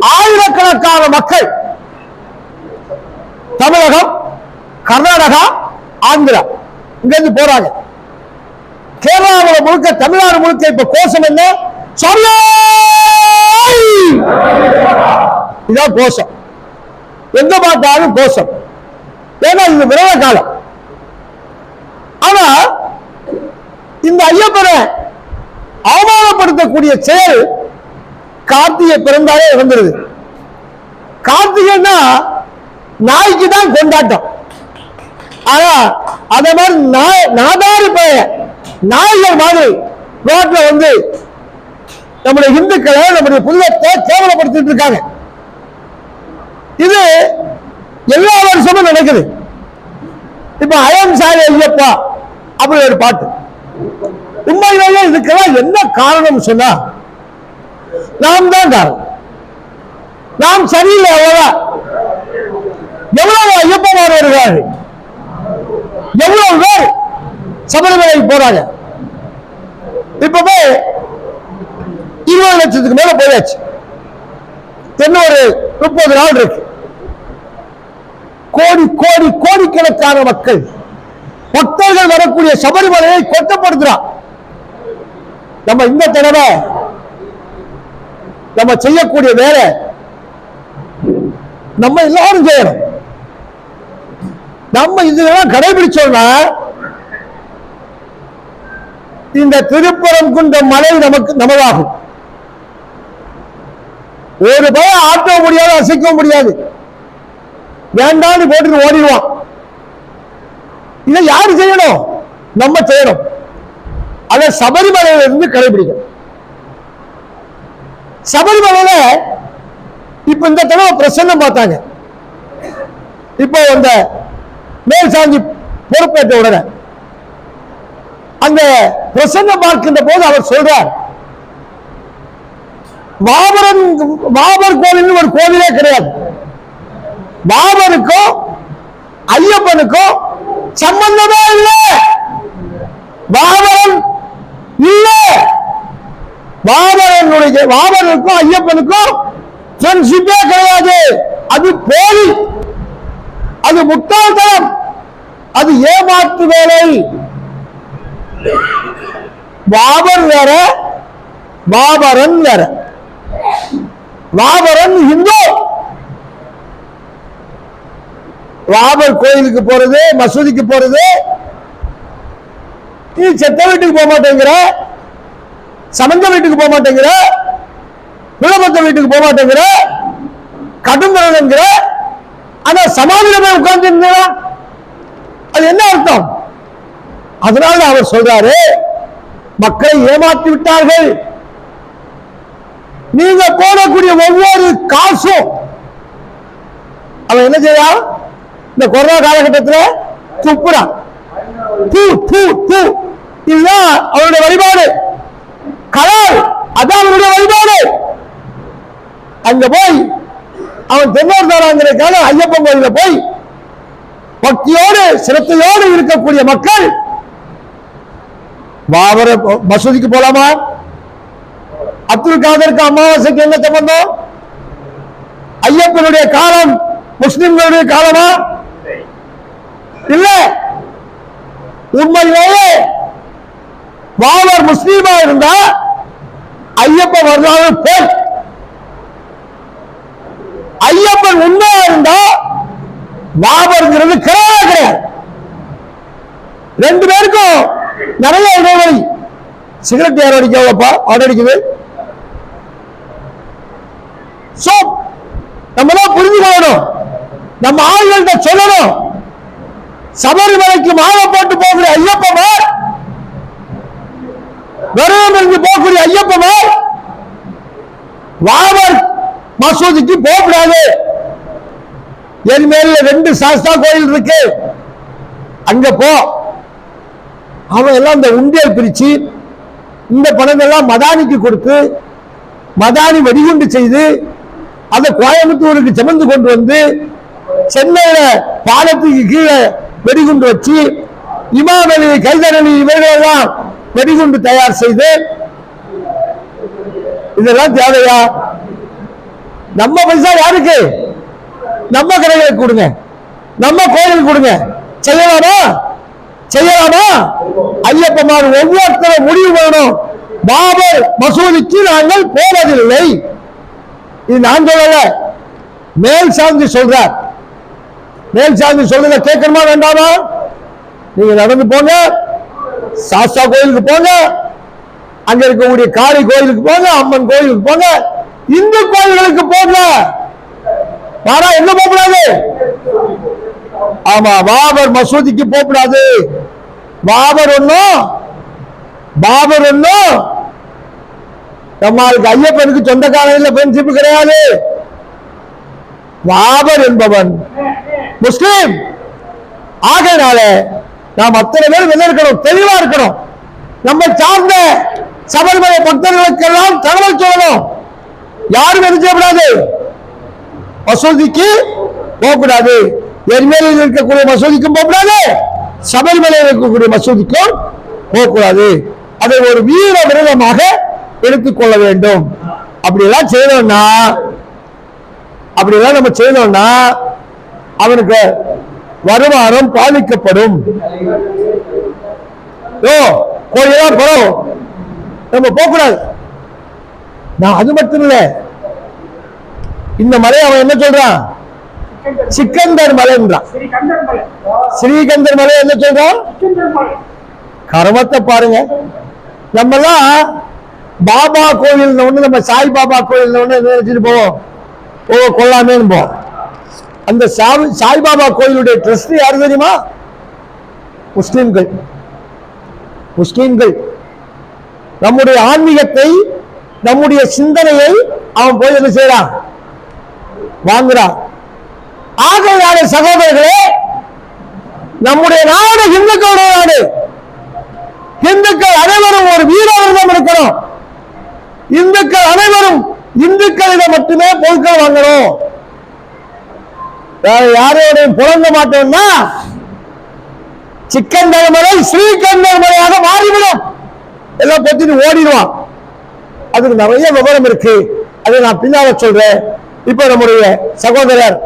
ஆயிரக்கணக்கான மக்கள். தமிழகம் கர்நாடகா ஆந்திரா. இங்கிருந்து போறாங்க. கேரளாவில் முழுக்க தமிழ்நாடு முழுக்க இப்ப கோஷம் என்ன? சொல்லு இதான் கோஷம். எங்க பார்த்தாலும் கோஷம். ஏன்னா இது விரத காலம். ஆனா இந்த ஐயப்பனை அவமானப்படுத்தக்கூடிய செயல் கார்த்திகை பிறந்தாலே இறந்துருது. கார்த்திகைன்னா நாய்க்கு தான் கொண்டாட்டம். ஆனா அதே மாதிரி நாய் நாதாரி பையன் நாய்கள் மாதிரி ரோட்ல வந்து நம்முடைய இந்துக்களை நம்முடைய புனிதத்தை கேவலப்படுத்திட்டு இருக்காங்க. இது எல்லா வருஷமும் நடக்குது. இப்ப அயம் சாரி ஐயப்பா அப்படி ஒரு பாட்டு. உண்மையிலேயே இதுக்கெல்லாம் என்ன காரணம் சொன்னா நாம் தான் காரணம். நாம் சரியில்லை அவ்வளவா எவ்வளவு ஐயப்பமார் வருகிறார்கள் எவ்வளவு பேர் சபரிமலைக்கு போறாங்க? இப்பவே இருபது லட்சத்துக்கு மேல போயாச்சு. இன்னும் ஒரு முப்பது நாள் இருக்கு. கோடி கோடி கோடிக்கணக்கான மக்கள் பக்தர்கள் வரக்கூடிய சபரிமலையை கொட்டப்படுத்துறான். நம்ம இந்த தடவை நம்ம செய்யக்கூடிய வேலை நம்ம எல்லாரும் செய்யணும். நம்ம இதெல்லாம் கடைபிடிச்சோம்னா இந்த திருப்புறம் குன்ற மலை நமக்கு நமதாகும். ஒரு பய ஆட்ட முடியாது அசைக்க முடியாது. வேண்டாம்னு போட்டு ஓடிடுவான். இதை யாரு செய்யணும்? நம்ம செய்யணும். அதை சபரிமலையில இருந்து கடைபிடிக்கணும். சபரிமலையில இப்ப இந்த தடவை பிரசன்னம் பார்த்தாங்க. இப்போ அந்த மேல் சாஞ்சி பொறுப்பேற்ற உடனே. அந்த பிரசன்னம் பார்க்கின்ற போது அவர் சொல்றார் பாபரன் பாபர் கோவில் ஒரு கோவிலே கிடையாது. பாபருக்கும் ஐயப்பனுக்கும் சம்பந்தமே இல்லை பாபரன் இல்ல பாபரனுடைய பாபரனுக்கும் ஐயப்பனுக்கும் ஃப்ரெண்ட்ஷிப்பே கிடையாது. அது போலி. அது முட்டாள்தனம். அது ஏமாற்று வேலை. பாபர் வேற பாபரன் வேற. பாபரன் இந்து. பாபர் கோயிலுக்கு போறது மசூதிக்கு போறது. நீ செத்த வீட்டுக்கு போக மாட்டேங்கிற. சமந்த வீட்டுக்கு போக மாட்டேங்கிற விளம்பத்த வீட்டுக்கு போக மாட்டேங்கிற கடுங்கரங்கிற ஆனா சமாதியில போய் உட்கார்ந்து அது என்ன அர்த்தம்? அதனால அவர் சொல்றாரு மக்களை ஏமாற்றி விட்டார்கள். நீங்க போடக்கூடிய ஒவ்வொரு காசும் அவன் என்ன செய்யறான் இந்த கொரோனா காலகட்டத்தில் துப்புறான். தூ தூ தூ இதுதான் அவருடைய வழிபாடு. கலால் அதான் அவனுடைய வழிபாடு. அங்க போய் அவன் தென்னோர்தாராங்கிறதுக்காக ஐயப்பன் கோயில போய் பக்தியோடு சிரத்தையோடு இருக்கக்கூடிய மக்கள் பாபர மசூதிக்கு போலாமா? அப்துல் காதருக்கு அமாவாசைக்கு என்ன சம்பந்தம்? ஐயப்பனுடைய காலம் முஸ்லிம்களுடைய காலமா? இல்ல. உண்மையிலேயே பாபர் முஸ்லீமா இருந்தா ஐயப்பன் வரலாறு போய் ஐயப்பன் உண்மையா இருந்தா பாபருங்கிறது கிடையவே கிடையாது. ரெண்டு பேருக்கும் நிறைய இடைவெளி. சிகரெட் யார் அடிக்கவப்பா ஆட அடிக்குது. சோ நம்ம தான் புரிஞ்சுக்கணும் நம்ம ஆளுகள்கிட்ட சொல்லணும். சபரிமலைக்கு மாலை போட்டு போகிற ஐயப்பமார் விரதம் இருந்து போகக்கூடிய ஐயப்பனார் வாவர் மசூதிக்கு போகக்கூடாது. என் மேல ரெண்டு சாஸ்தா கோயில் இருக்கு. அங்க போ. அவன் எல்லாம் இந்த உண்டியல் பிரிச்சு இந்த பணங்கள்லாம் மதானிக்கு கொடுத்து மதானி வெடிகுண்டு செய்து அதை கோயம்புத்தூருக்கு சுமந்து கொண்டு வந்து சென்னையில பாலத்துக்கு கீழே வெடிகுண்டு வச்சு இமாமலி கைதரலி இவர்களெல்லாம் வெடிகுண்டு தயார் செய்து இதெல்லாம் தேவையா? நம்ம பைசா யாருக்கு? நம்ம கடைகளுக்கு கொடுங்க. நம்ம கோயிலுக்கு கொடுங்க. செய்யலாமா? செய்யலாமா? ஐயப்பமார் ஒவ்வொருத்தரும் முடிவு வேணும் பாபர் மசூதிக்கு நாங்கள் போவதில்லை. இது நான் சொல்லல. மேல் சார்ந்து சொல்றார். மேல் சார்ந்து சொல்றத கேட்கணுமா வேண்டாமா? நீங்க நடந்து போங்க. சாஸ்தா கோயிலுக்கு போங்க. அங்க இருக்கக்கூடிய காளி கோயிலுக்கு போங்க அம்மன் கோயிலுக்கு போங்க. இந்து கோயில்களுக்கு போங்க. ஆனா என்ன போகக்கூடாது? ஆமா பாபர் மசூதிக்கு போகக்கூடாது. பாபர் ஒன்னும் பாபர் ஒன்னும் நம்மளுக்கு ஐயப்பனுக்கு சொந்தக்காரன் இல்ல ஃப்ரெண்ட்ஷிப் கிடையாது. பாபர் என்பவன் முஸ்லிம். ஆகையினால நாம் அத்தனை பேரும் என்ன இருக்கணும்? தெளிவா இருக்கணும். நம்ம சார்ந்த சபரிமலை பக்தர்களுக்கெல்லாம் தகவல் சொல்லணும். யாரும் என்ன செய்யக்கூடாது. மசூதிக்கு போகக்கூடாது. எரிமலையில் இருக்கக்கூடிய மசூதிக்கும் போகக்கூடாது. சபரிமலையில் இருக்கக்கூடிய மசூதிக்கும் போகக்கூடாது. அதை ஒரு வீர விரதமாக எடுத்துக்கொள்ள வேண்டும். அப்படியெல்லாம் செய்தோம்னா அப்படியெல்லாம் நம்ம செய்தோம்னா அவனுக்கு வருமானம் பாதிக்கப்படும். ஓ கோயிலாம் பரம் நம்ம போகக்கூடாது. நான் அது மட்டும் இல்ல. இந்த மலை அவன் என்ன சொல்றான்? சிக்கந்தர் மலைன்றான் ஸ்ரீகந்தர் மலை என்ன சொல்றான்? சிக்கந்தர்மலை கர்மத்தை பாருங்க. எல்லாம் பாபா கோவில் ஒண்ணு நம்ம சாய் பாபா கோவில் ஒண்ணு நினைச்சிட்டு போவோம்? ஓ கொள்ளாமேன்னு போவோம். அந்த சாமி சாய்பாபா கோயிலுடைய ட்ரஸ்ட் யாரு தெரியுமா? முஸ்லிம்கள். முஸ்லிம்கள். நம்முடைய ஆன்மீகத்தை நம்முடைய சிந்தனையை அவன் போய் என்ன செய்யறான் வாங்குறான் ஆகையான சகோதரர்களே நம்முடைய நாடு இந்துக்களுடைய நாடு. இந்துக்கள் அனைவரும் ஒரு வீரர்களிடம் இருக்கணும். இந்துக்கள் அனைவரும் இந்துக்களிடம் மட்டுமே பொருட்கள் வாங்கணும். வேற யாரோடையும் புலங்க மாட்டோம்னா சிக்கந்தர் மலை ஸ்ரீகந்தர் மலையாக மாறிவிடும். எல்லாம் பொத்திட்டு ஓடிடுவான். அதுக்கு நிறைய விவரம் இருக்கு. அதை நான் பின்னால சொல்றேன். இப்ப நம்முடைய சகோதரர்